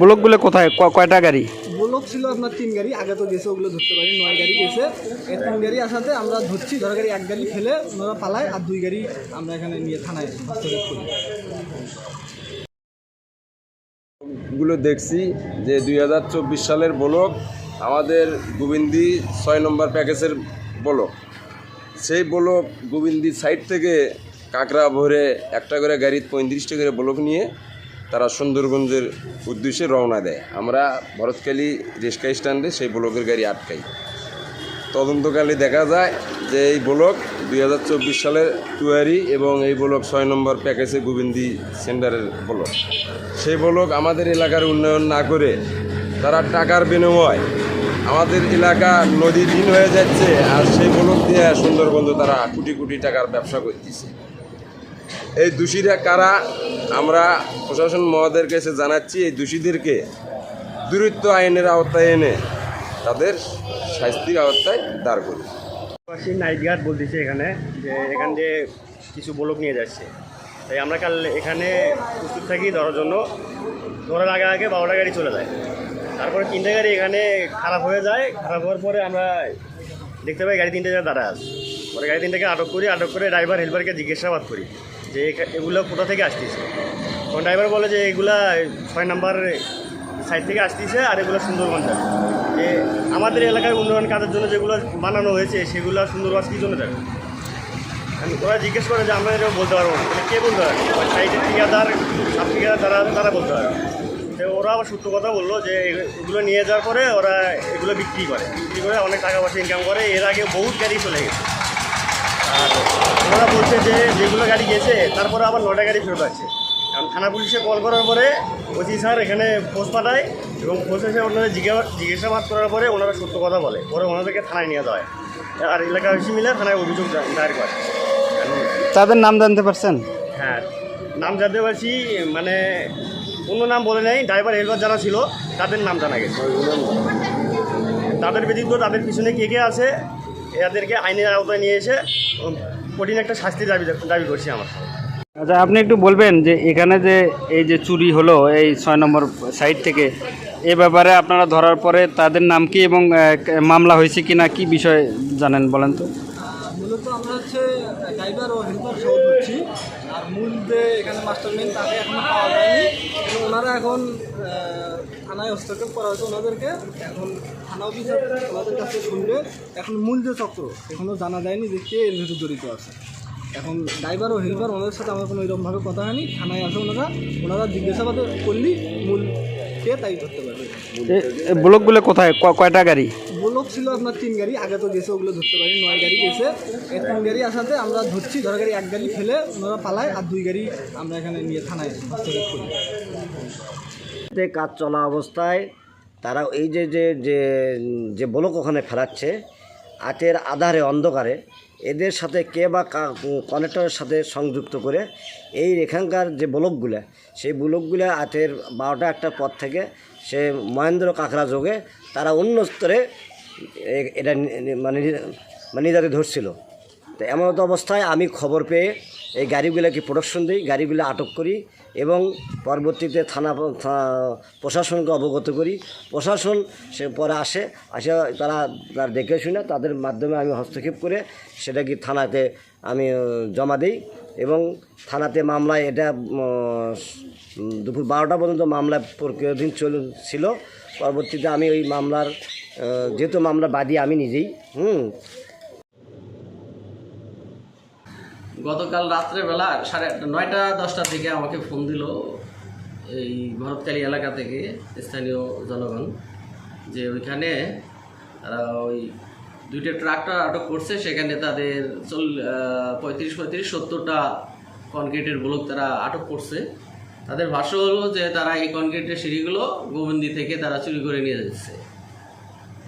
ব্লকগুলো কোথায়? ক- কয়টা গাড়ি? ব্লক ছিল আপনার তিন গাড়ি। আগে তো গেছে ওগুলো ধরতে পারি নয় গাড়ি গেছে। এই তিন গাড়ি আসাতে আমরা ধরছি ধর গাড়ি এক গাড়ি ফেলে ওনারা পালায় আর দুই গাড়ি আমরা এখানে নিয়ে থানায় হস্তক্ষেপ করি। গুলো দেখছি যে দুই হাজার চব্বিশ সালের ব্লক আমাদের গোবিন্দি ছয় নম্বর প্যাকেজের ব্লক। সেই ব্লক গোবিন্দি সাইড থেকে কাঁকড়া ভরে একটা করে গাড়ি পঁয়ত্রিশটা করে ব্লক নিয়ে তারা সুন্দরগঞ্জের উদ্দেশ্যে রওনা দেয়। আমরা ভরতকালী রিক্সা স্ট্যান্ডে সেই ব্লকের গাড়ি আটকাই। তদন্তকালে দেখা যায় যে এই ব্লক দুই হাজার চব্বিশ সালের টুয়ারি এবং এই ব্লক ছয় নম্বর প্যাকেজে গোবিন্দি সেন্টারের ব্লক। সেই ব্লক আমাদের এলাকার উন্নয়ন না করে তারা টাকার বিনিময় আমাদের এলাকা নদী দিন হয়ে যাচ্ছে আর সেই ব্লক দিয়ে সুন্দরবন্ধ তারা কোটি কোটি টাকার ব্যবসা করতেছে। এই দোষীরা কারা? আমরা প্রশাসন মহোদয়ের কাছে জানাচ্ছি, এই দোষীদেরকে দূরত্ব আইনের আওতায় এনে তাদের শাস্তির আওতায় দাঁড় করি নাইট গার্ড বলতেছে এখানে যে এখান দিয়ে কিছু বলক নিয়ে যাচ্ছে। তাই আমরা কাল এখানে প্রস্তুত থাকি ধরার জন্য। ধরার আগে আগে বারোটা গাড়ি চলে যায়। তারপরে তিনটে গাড়ি এখানে খারাপ হয়ে যায়। খারাপ হওয়ার পরে আমরা দেখতে পাই গাড়ি তিনটে জায়গায় দাঁড়া আছে। পরে গাড়ি তিনটাকে আটক করি, আটক করে ড্রাইভার হেল্পারকে জিজ্ঞাসাবাদ করি। যে এগুলো কোথা থেকে আসতেছে? তখন ড্রাইভার বলে যে এগুলা ছয় নাম্বার সাইড থেকে আসতেছে আর এগুলো সুন্দরবন যাবে। যে আমাদের এলাকার উন্নয়ন কাজের জন্য যেগুলো বানানো হয়েছে, সেগুলো সুন্দরবন কী জন্য যাবে? ওরা জিজ্ঞেস করে যে আমরা এটা বলতে পারব না। কে বলতে পারবে? সাইডের ঠিকাদার সাব ঠিকাদার তারা তারা বলতে পারবে। তো ওরা আবার সত্য কথা বলল যে এগুলো নিয়ে যাওয়ার পরে ওরা এগুলো বিক্রি করে। বিক্রি করে অনেক টাকা পয়সা ইনকাম করে। এর আগে বহুত গাড়ি চলে গেছে। আর ওরা বলছে যে যেগুলো গাড়ি গেছে তারপরে আবার নটা গাড়ি ফেরত আছে কারণ থানা পুলিশে কল করার পরে ওসি স্যার এখানে পোস্ট পাঠায় এবং পোস্ট এসে ওনারা জিজ্ঞাসা জিজ্ঞাসাবাদ করার পরে ওনারা সত্য কথা বলে। পরে ওনাদেরকে থানায় নিয়ে যাওয়া হয় আর এলাকাবাসী মিলে থানায় অভিযোগ দায়ের করে। তাদের নাম জানতে পারছেন? হ্যাঁ নাম জানতে পারছি মানে অন্য নাম বলে নেই ড্রাইভার হেলপার যারা ছিল তাদের নাম জানা গেছে। তাদের ব্যতীত তাদের পিছনে কে কে আছে এদেরকে আইনের আওতায় নিয়ে এসে কঠিন একটা শাস্তি দাবি দাবি করছি আমার। আচ্ছা আপনি একটু বলবেন যে এখানে যে এই যে চুরি হলো এই ছয় নম্বর সাইট থেকে এ ব্যাপারে আপনারা ধরার পরে তাদের নাম কি এবং মামলা হয়েছে কি না কি বিষয় জানেন বলেন তো? মূলত আমরা হচ্ছে ড্রাইভার ও যে এখানে মাস্টারমেন তাকে এখনও পাওয়া যায়নি। এবং ওনারা এখন থানায় হস্তক্ষেপ করা হয়েছে ওনাদেরকে। এখন থানা অফিসার ওনাদের কাছে শুনবে। এখন মূল যে চক্র এখনও জানা যায়নি যে কে এর ভেতর জড়িত আছে। এখন ড্রাইভার ও হেল্পার ওনাদের সাথে আমার কোনো এরকমভাবে কথা হয়নি। থানায় আসে ওনারা। ওনারা জিজ্ঞাসাবাদ করলেই মূল কে তাই ধরতে পারবে। ব্লকগুলো কোথায়? কয়টা গাড়ি? ব্লক ছিল আপনার তিন গাড়ি, আগে তো গেছে, ওগুলো ধরতে পারি নয় গাড়ি গেছে। এই তিন গাড়ি আসাতে আমরা ধরছি, ধর গাড়ি এক গাড়ি ফেলে ওনারা পালায়, আর দুই গাড়ি আমরা এখানে নিয়ে থানায় হস্তক্ষেপ করি। কাজ চলা অবস্থায় তারা এই যে যে যে যে ব্লক ওখানে ফেরাচ্ছে আটের আধারে অন্ধকারে এদের সাথে কে বা কানেক্টরের সাথে সংযুক্ত করে এই এখানকার যে ব্লকগুলো, সেই ব্লকগুলো আটের বারোটা একটা পর থেকে সে মহেন্দ্র কাঁকড়া যোগে তারা অন্য স্তরে এটা মানে মানে নিজেদের ধরছিল তো এমন অবস্থায় আমি খবর পেয়ে এই গাড়িগুলোকে প্রোডাকশন দিই, গাড়িগুলো আটক করি এবং পরবর্তীতে থানা প্রশাসনকে অবগত করি। প্রশাসন সে পরে আসে আসে তারা তার দেখে শুনে তাদের মাধ্যমে আমি হস্তক্ষেপ করে সেটা কি থানাতে আমি জমা দিই এবং থানাতে মামলায় এটা দুপুর বারোটা পর্যন্ত মামলা প্রক্রিয়াধীন চল, ছিল। পরবর্তীতে আমি ওই মামলার যেহেতু মামলা বাদী আমি নিজেই, হুম গতকাল রাত্রেবেলা সাড়ে নয়টা, দশটার দিকে আমাকে ফোন দিল এই ভরতকালী এলাকা থেকে স্থানীয় জনগণ যে ওইখানে তারা ওই দুইটা ট্রাক্টর আটক করছে, সেখানে তাদের চল পঁয়ত্রিশ পঁয়ত্রিশ, সত্তরটা কনক্রিটের ব্লক তারা আটক করছে। তাদের ভাষ্য হলো যে তারা এই কনক্রিটের সিঁড়িগুলো গোবিন্দি থেকে তারা চুরি করে নিয়ে যাচ্ছে।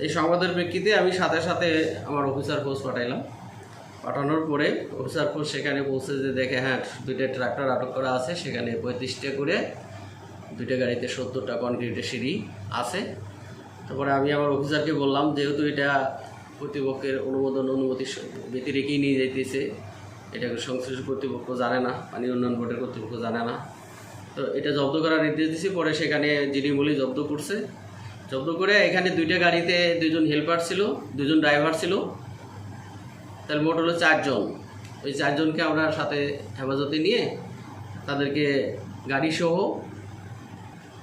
এই সংবাদের প্রেক্ষিতে আমি সাথে সাথে আমার অফিসার ফোর্স পাঠাইলাম। পাঠানোর পরে অফিসার ফোর্স সেখানে পৌঁছে যে, দেখে হ্যাঁ দুইটা ট্রাক্টর আটক করা আছে, সেখানে পঁয়ত্রিশটা করে দুইটা গাড়িতে সত্তরটা কনক্রিটের সিঁড়ি আছে। তারপরে আমি আমার অফিসারকে বললাম, যেহেতু এটা কর্তৃপক্ষের অনুমোদন, অনুমতি ব্যতি রেখেই নিয়ে যাইতেছে এটাকে সংশ্লিষ্ট কর্তৃপক্ষ জানে না পানি উন্নয়ন বোর্ডের কর্তৃপক্ষ জানে না। তো এটা জব্দ করার নির্দেশ দিয়েছি পরে সেখানে জিডি মূল্য জব্দ করছে, জব্দ করে এখানে দুইটা গাড়িতে দুজন হেল্পার ছিল দুজন ড্রাইভার ছিল। তার মোট হলো চারজন। ওই চারজনকে আমরা সাথে হেফাজতে নিয়ে তাদেরকে গাড়ি সহ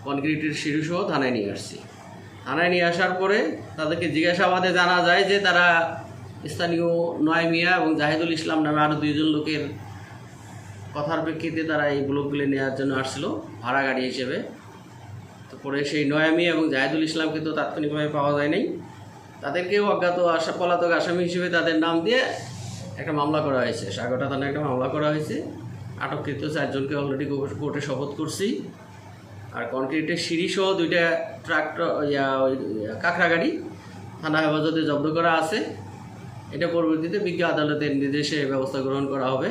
কনক্রিটের সিঁড়ি সহ থানায় নিয়ে আসছি। থানায় নিয়ে আসার পরে তাদেরকে জিজ্ঞাসাবাদে জানা যায় যে তারা স্থানীয় নয় মিয়া এবং জাহিদুল ইসলাম নামে আরও দুইজন লোকের কথার প্রেক্ষিতে তারা এই ব্লকগুলি নেওয়ার জন্য আসছিল, ভাড়া গাড়ি হিসেবে। তো পরে সেই নয়ামি এবং জাহিদুল ইসলামকে তো তাৎক্ষণিকভাবে পাওয়া যায় নাই। তাদেরকেও অজ্ঞাত আশা পলাতক আসামি হিসেবে তাদের নাম দিয়ে একটা মামলা করা হয়েছে। সাগরটা থানায় একটা মামলা করা হয়েছে। আটককৃত চারজনকে অলরেডি কোর্টে শপথ করছি। আর কনক্রিটের সিঁড়ি সহ দুইটা ট্রাক্টর, ইয়া, ওই কাঁকড়া গাড়ি থানা হেফাজতে জব্দ করা আছে। এটা পরবর্তীতে বিজ্ঞ আদালতের নির্দেশে ব্যবস্থা গ্রহণ করা হবে।